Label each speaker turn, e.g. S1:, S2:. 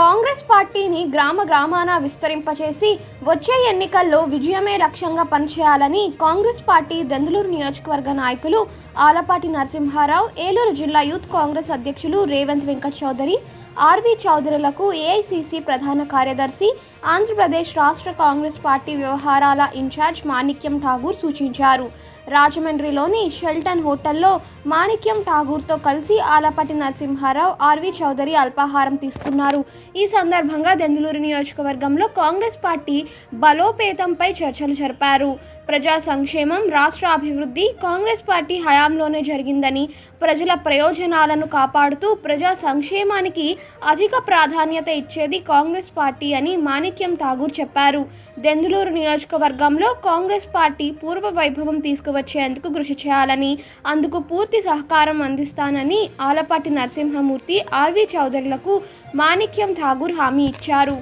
S1: కాంగ్రెస్ పార్టీని గ్రామ గ్రామాన విస్తరింపచేసి వచ్చే ఎన్నికల్లో విజయమే లక్ష్యంగా పనిచేయాలని కాంగ్రెస్ పార్టీ దెందులూరు నియోజకవర్గ నాయకులు ఆలపాటి నరసింహారావు ఏలూరు జిల్లా యూత్ కాంగ్రెస్ అధ్యక్షులు రేవంత్ వెంకట్ చౌదరి ఆర్వి చౌదరులకు ఏఐసిసి ప్రధాన కార్యదర్శి ఆంధ్రప్రదేశ్ రాష్ట్ర కాంగ్రెస్ పార్టీ వ్యవహారాల ఇన్ఛార్జ్ మాణిక్యం ఠాగూర్ సూచించారు. రాజమండ్రిలోని షెల్టన్ హోటల్లో మాణిక్యం ఠాగూర్తో కలిసి ఆలపాటి నరసింహారావు ఆర్వి చౌదరి అల్పాహారం తీసుకున్నారు. ఈ సందర్భంగా దెందులూరు నియోజకవర్గంలో కాంగ్రెస్ పార్టీ బలోపేతంపై చర్చలు జరిపారు. ప్రజా సంక్షేమం రాష్ట్ర అభివృద్ధి కాంగ్రెస్ పార్టీ హయాంలోనే జరిగిందని ప్రజల ప్రయోజనాలను కాపాడుతూ ప్రజా సంక్షేమానికి అధిక ప్రాధాన్యత ఇచ్చేది కాంగ్రెస్ పార్టీ అని మాణిక్యం ఠాగూర్ చెప్పారు. దెందులూరు నియోజకవర్గంలో కాంగ్రెస్ పార్టీ పూర్వ వైభవం తీసుకువచ్చేందుకు కృషి చేయాలని అందుకు పూర్తి సహకారం అందిస్తానని ఆలపాటి నరసింహమూర్తి ఆర్వి చౌదరులకు మాణిక్యం ఠాగూర్ హామీ ఇచ్చారు.